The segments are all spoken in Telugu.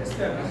externas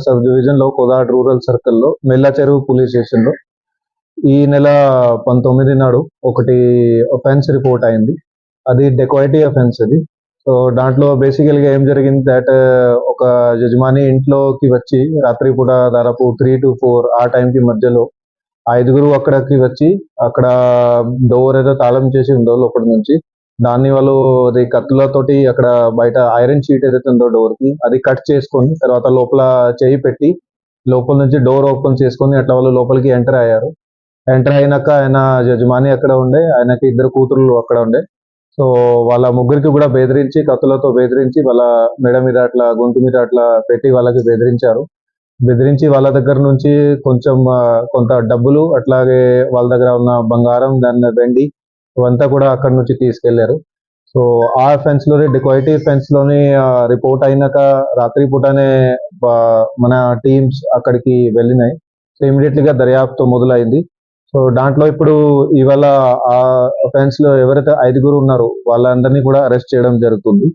సబ్ డివిజన్లో కోదాడ్ రూరల్ సర్కిల్లో మెల్ల చెరువు పోలీస్ స్టేషన్లో ఈ నెల పంతొమ్మిది నాడు ఒకటి అఫెన్స్ రిపోర్ట్ అయింది. అది డెకోయిటీ అఫెన్స్ అది. సో దాంట్లో బేసికల్గా ఏం జరిగింది దట్ uh, ఒక యజమాని ఇంట్లోకి వచ్చి రాత్రి పూట దాదాపు త్రీ టు ఫోర్ ఆ టైంకి కి మధ్యలో ఐదుగురు అక్కడికి వచ్చి అక్కడ డోర్ ఏదో తాళం చేసి ఉందో లోపల నుంచి దాన్ని వాళ్ళు అది కత్తులతోటి అక్కడ బయట ఐరన్ షీట్ ఏదైతే ఉందో డోర్కి అది కట్ చేసుకొని తర్వాత లోపల చేయి పెట్టి లోపల నుంచి డోర్ ఓపెన్ చేసుకొని అట్లా వాళ్ళు లోపలికి ఎంటర్ అయ్యారు. ఎంటర్ అయినాక ఆయన యజమాని అక్కడ ఉండే ఆయనకి ఇద్దరు కూతుర్లు అక్కడ ఉండే. సో వాళ్ళ ముగ్గురికి కూడా బెదిరించి కత్తులతో బెదిరించి వాళ్ళ మెడ మీద అట్లా గొంతు మీద అట్లా పెట్టి వాళ్ళకి బెదిరించారు. బెదిరించి వాళ్ళ దగ్గర నుంచి కొంచెం కొంత డబ్బులు అట్లాగే వాళ్ళ దగ్గర ఉన్న బంగారం దాని వెండి ఇవంతా కూడా అక్కడ నుంచి తీసుకెళ్ళారు. సో ఆ ఫెన్స్లోని డిక్వైటీ ఫెన్స్లోని రిపోర్ట్ అయినాక రాత్రి పూటనే మన టీమ్స్ అక్కడికి వెళ్ళినాయి. సో ఇమీడియట్లీ గా దర్యాప్తు మొదలైంది. సో దాంట్లో ఇప్పుడు ఇవాళ ఆ ఫెన్స్లో ఎవరైతే ఐదుగురు ఉన్నారో వాళ్ళందరినీ కూడా అరెస్ట్ చేయడం జరుగుతుంది.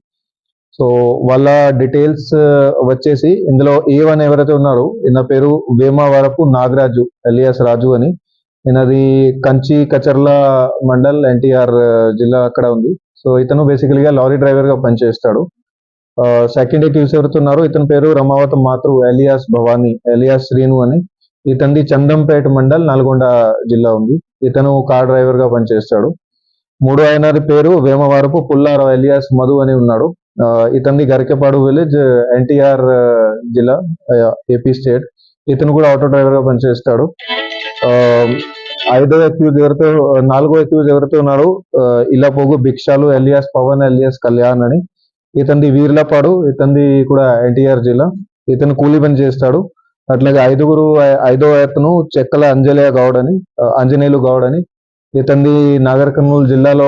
సో వాళ్ళ డీటెయిల్స్ వచ్చేసి ఇందులో ఏ వన్ ఎవరైతే ఉన్నారో ఈయన పేరు వేమవరపు నాగరాజు ఎలియాస్ రాజు అని. ఈయనది కంచి కచర్ల మండల్ ఎన్టీఆర్ జిల్లా అక్కడ ఉంది. సో ఇతను బేసికల్గా లారీ డ్రైవర్గా పనిచేస్తాడు. సెకండ్ ఎక్యూస్ ఎవరుతున్నారు ఇతని పేరు రమావతం మాతృ ఎలియాస్ భవానీ ఎలియాస్ శ్రీను అని. ఇతనిది చందంపేట మండల్ నల్గొండ జిల్లా ఉంది. ఇతను కార్ డ్రైవర్గా పనిచేస్తాడు. మూడో ఆయనది పేరు వేమవరపు పుల్లారావు ఎలియాస్ మధు అని ఉన్నాడు. ఆ, ఇతనిది గరికెపాడు విలేజ్ ఎన్టీఆర్ జిల్లా ఏపీ స్టేట్ ఇతను కూడా ఆటో డ్రైవర్గా పనిచేస్తాడు. ఐదో అక్యూజ్ ఎవరితో నాలుగో అక్యూజ్ ఎవరితో ఉన్నాడు ఇలా పోగు భిక్షాలు ఎలియాస్ పవన్ ఎలియాస్ కళ్యాణ్ అని. ఇతనిది వీర్లపాడు ఇతనిది కూడా ఎన్టీఆర్ జిల్లా. ఇతను కూలీ పని చేస్తాడు. అట్లాగే ఐదుగురు ఐదో అతను చెక్కల అంజనేయ గౌడ్ అని ఆ, ఆంజనేయులు గౌడ్ అని. ఇతనిది నాగర్ కర్నూలు జిల్లాలో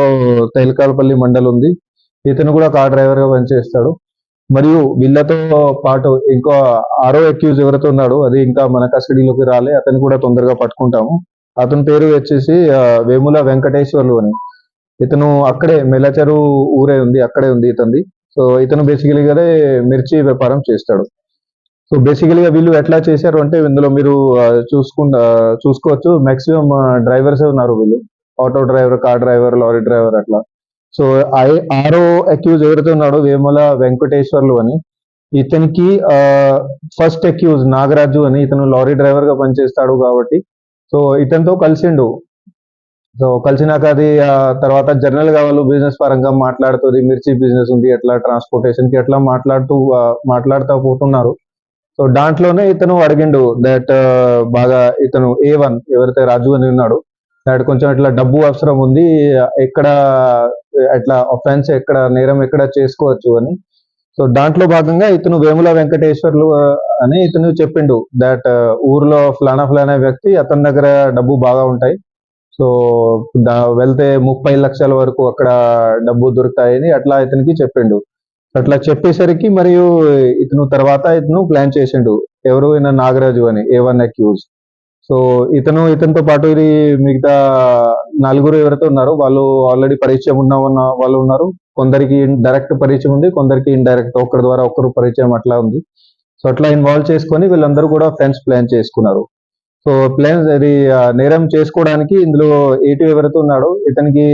తైలకాలపల్లి మండల్ ఉంది. ఇతను కూడా కార్ డ్రైవర్గా పనిచేస్తాడు. మరియు వీళ్ళతో పాటు ఇంకో ఆరో అక్యూజ్ ఎవరైతే ఉన్నాడో అది ఇంకా మన కస్టడీలోకి రాలే అతను కూడా తొందరగా పట్టుకుంటాము. అతని పేరు వచ్చేసి వేముల వెంకటేశ్వర్లు అని. ఇతను అక్కడే మెల్లచెరు ఊరే ఉంది అక్కడే ఉంది ఇతనిది. సో ఇతను బేసికలీగానే మిర్చి వ్యాపారం చేస్తాడు. సో బేసికలీగా వీళ్ళు ఎట్లా చేశారు అంటే ఇందులో మీరు చూసుకుంటా చూసుకోవచ్చు. మాక్సిమం డ్రైవర్స్ ఉన్నారు వీళ్ళు. Auto driver car driver lorry driver అట్లా. సో ఐ- ఆరో అక్యూజ్ ఎవరైతే ఉన్నాడో వేముల వెంకటేశ్వర్లు అని ఇతనికి ఫస్ట్ అక్యూజ్ నాగరాజు అని ఇతను లారీ డ్రైవర్గా పనిచేస్తాడు కాబట్టి సో ఇతనితో కలిసిండు. సో కలిసినాక అది తర్వాత జనరల్గా వాళ్ళు బిజినెస్ పరంగా మాట్లాడుతుంది మిర్చి బిజినెస్ ఉంది ఎట్లా ట్రాన్స్పోర్టేషన్కి ఎట్లా మాట్లాడుతూ మాట్లాడుతూ పోతున్నారు. సో దాంట్లోనే ఇతను అడిగిండు దట్ బాగా ఇతను ఏ వన్ ఎవరైతే రాజు అని ఉన్నాడు దాటి కొంచెం ఇట్లా డబ్బు అవసరం ఉంది ఎక్కడ అట్లా అఫెన్స్ ఎక్కడ నేరం ఎక్కడ చేసుకోవచ్చు అని. సో దాంట్లో భాగంగా ఇతను వేముల వెంకటేశ్వర్లు అని ఇతను చెప్పిండు దట్ ఊర్లో ఫ్లానా ఫ్లానా వ్యక్తి అతని దగ్గర డబ్బు బాగా ఉంటాయి. సో దా- వెళ్తే ముప్పై లక్షల వరకు అక్కడ డబ్బు దొరుకుతాయని అట్లా ఇతనికి చెప్పిండు. అట్లా చెప్పేసరికి మరియు ఇతను తర్వాత ఇతను ప్లాన్ చేసిండు ఎవరు ఈయన నాగరాజు అని ఏ వన్ అక్యూజ్ సో ఇతను ఇతనితో పాటు ఇది మిగతా నలుగురు ఎవరైతే ఉన్నారో వాళ్ళు ఆల్రెడీ పరిచయం ఉన్న వాళ్ళు ఉన్నారు. కొందరికి డైరెక్ట్ పరిచయం ఉంది కొందరికి ఇండైరెక్ట్ ఒకరి ద్వారా ఒకరు పరిచయం అట్లా ఉంది. సో అట్లా ఇన్వాల్వ్ చేసుకొని వీళ్ళందరూ కూడా ఫ్రెండ్స్ ప్లాన్ చేసుకున్నారు. సో ప్లాన్ ఇది నేరం చేసుకోవడానికి ఇందులో ఏటీ ఎవరైతే ఉన్నాడో ఇతనికి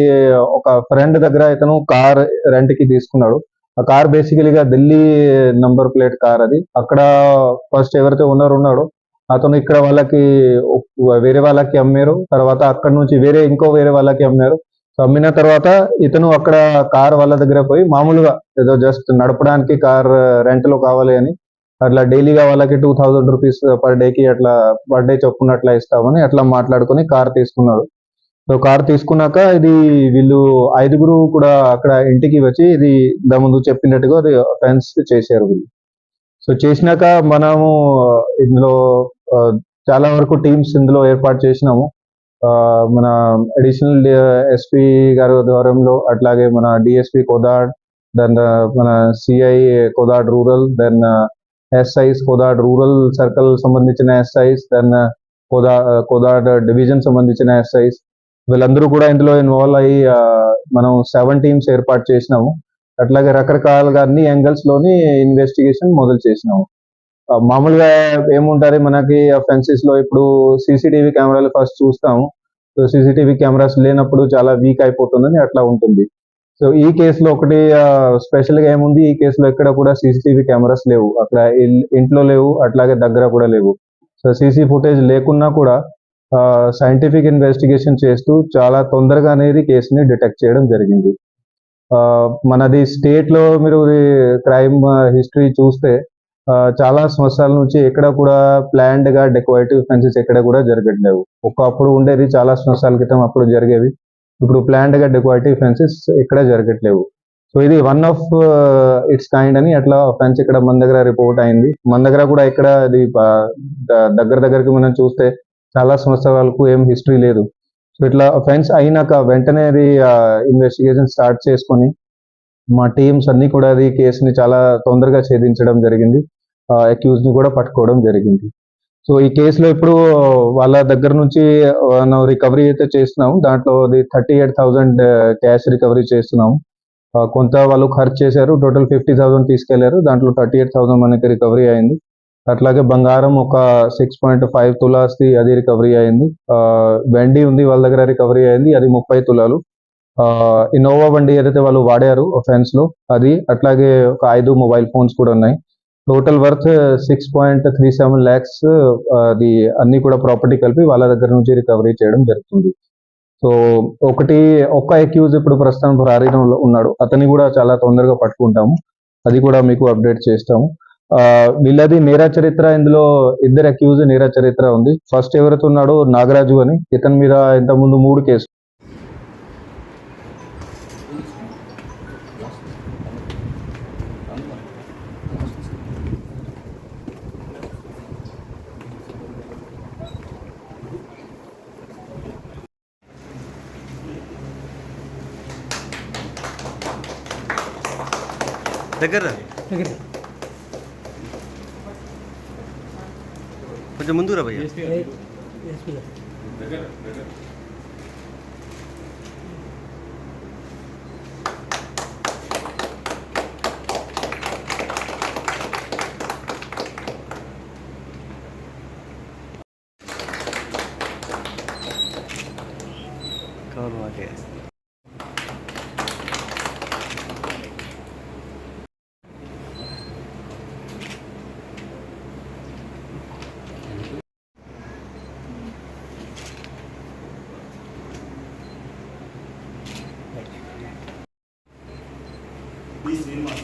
ఒక ఫ్రెండ్ దగ్గర ఇతను కార్ రెంట్కి తీసుకున్నాడు. ఆ కార్ బేసికలీగా ఢిల్లీ నంబర్ ప్లేట్ కార్ అది. అక్కడ ఫస్ట్ ఎవరైతే ఓనర్ ఉన్నాడో అతను ఇక్కడ వాళ్ళకి వేరే వాళ్ళకి అమ్మారు తర్వాత అక్కడ నుంచి వేరే ఇంకో వేరే వాళ్ళకి అమ్మారు. సో అమ్మిన తర్వాత ఇతను అక్కడ కార్ వాళ్ళ దగ్గర పోయి మామూలుగా ఏదో జస్ట్ నడపడానికి కార్ uh, రెంట్లో కావాలి అని అట్లా డైలీగా వాళ్ళకి టూ థౌజండ్ రూపీస్ పర్కి అట్లా పర్ డే చొప్పున అట్లా ఇస్తామని అట్లా మాట్లాడుకొని కార్ తీసుకున్నాడు. సో కార్ తీసుకున్నాక ఇది వీళ్ళు ఐదుగురు కూడా అక్కడ ఇంటికి వచ్చి ఇది ఇంతకు ముందు చెప్పినట్టుగా అది ఫెన్స్ చేశారు వీళ్ళు. సో చేసినాక మనము ఇందులో చాలా వరకు టీమ్స్ ఇందులో ఏర్పాటు చేసినాము. ఆ, మన అడిషనల్ ఎస్పీ గారి ద్వారంలో అట్లాగే మన డిఎస్పి కోదాడ్ దెన్ మన CI Kodad rural then SIs Kodad rural circle సంబంధించిన ఎస్ఐస్ దెన్ కోదా కోదాడ్ డివిజన్ సంబంధించిన ఎస్ఐస్. వీళ్ళందరూ కూడా ఇందులో ఇన్వాల్వ్ అయ్యి మనం సెవెన్ టీమ్స్ ఏర్పాటు చేసినాము. అట్లాగే రకరకాలుగా అన్ని యాంగిల్స్లోని ఇన్వెస్టిగేషన్ మొదలు చేసినాము. మామూలుగా ఏముంటారు మనకి ఫెన్సెస్లో ఇప్పుడు సీసీటీవీ కెమెరాలు ఫస్ట్ చూస్తాము. సో సీసీటీవీ కెమెరాస్ లేనప్పుడు చాలా వీక్ అయిపోతుందని అట్లా ఉంటుంది. సో ఈ కేసులో ఒకటి స్పెషల్గా ఏముంది? ఈ కేసులో ఎక్కడ కూడా సీసీటీవీ కెమెరాస్ లేవు. అక్కడ ఇంట్లో లేవు అట్లాగే దగ్గర కూడా లేవు. సో సీసీ ఫుటేజ్ లేకున్నా కూడా సైంటిఫిక్ ఇన్వెస్టిగేషన్ చేస్తూ చాలా తొందరగా అనేది కేసుని డిటెక్ట్ చేయడం జరిగింది. ఆ, మనది స్టేట్లో మీరు క్రైమ్ హిస్టరీ చూస్తే చాలా సంవత్సరాల నుంచి ఎక్కడ కూడా ప్లాంట్గా డెకోరేటివ్ ఫెన్సెస్ ఎక్కడ కూడా జరగట్లేవు. ఒకప్పుడు ఉండేది చాలా సంవత్సరాల క్రితం అప్పుడు జరిగేవి. ఇప్పుడు ప్లాంట్గా డెకోరేటివ్ ఫెన్సెస్ ఎక్కడ జరగట్లేవు. సో ఇది వన్ ఆఫ్ ఇట్స్ కైండ్ అని అట్లా ఫెన్స్ ఇక్కడ మన దగ్గర రిపోర్ట్ అయింది. మన దగ్గర కూడా ఇక్కడ అది దగ్గర దగ్గరికి మనం చూస్తే చాలా సంవత్సరాలకు ఏం హిస్టరీ లేదు. సో ఇట్లా ఫెన్స్ అయినాక వెంటనే అది ఇన్వెస్టిగేషన్ స్టార్ట్ చేసుకొని మా టీమ్స్ అన్ని కూడా అది కేసుని చాలా తొందరగా ఛేదించడం జరిగింది. అక్యూజ్ని కూడా పట్టుకోవడం జరిగింది. సో ఈ కేసులో ఇప్పుడు వాళ్ళ దగ్గర నుంచి మనం రికవరీ అయితే చేస్తున్నాము. దాంట్లో అది thirty eight thousand cash recovery చేస్తున్నాము. కొంత వాళ్ళు ఖర్చు చేశారు. టోటల్ ఫిఫ్టీ థౌసండ్ తీసుకెళ్ళారు. దాంట్లో థర్టీ ఎయిట్ థౌసండ్ మనకి రికవరీ అయింది. అట్లాగే బంగారం ఒక సిక్స్ పాయింట్ ఫైవ్ తులాస్ది అది రికవరీ అయింది. వెండి ఉంది వాళ్ళ దగ్గర రికవరీ అయింది. అది ముప్పై తులాలు. ఇన్నోవా బండి ఏదైతే వాళ్ళు వాడారు ఫెన్స్లో అది అట్లాగే ఒక ఐదు మొబైల్ ఫోన్స్ కూడా ఉన్నాయి. Total worth six point three seven lakhs అది అన్ని కూడా ప్రాపర్టీ కలిపి వాళ్ళ దగ్గర నుంచి రికవరీ చేయడం జరుగుతుంది. సో ఒకటి ఒక్క అక్యూజ్ ఇప్పుడు ప్రస్తుతం ప్రారీణంలో ఉన్నాడు. అతన్ని కూడా చాలా తొందరగా పట్టుకుంటాము. అది కూడా మీకు అప్డేట్ చేస్తాము. వీళ్ళది నేరా చరిత్ర ఇందులో ఇద్దరు అక్యూజ్ నేరా చరిత్ర ఉంది. ఫస్ట్ ఎవరైతే ఉన్నాడో నాగరాజు అని. ఇతని మీద ఇంతకుముందు ముందు మూడు కేసు దగ్గర రా. కొంచెం ముందు రా భయ్యా కవర్ ಈ ಶ್ರೀನಿವಾಸ್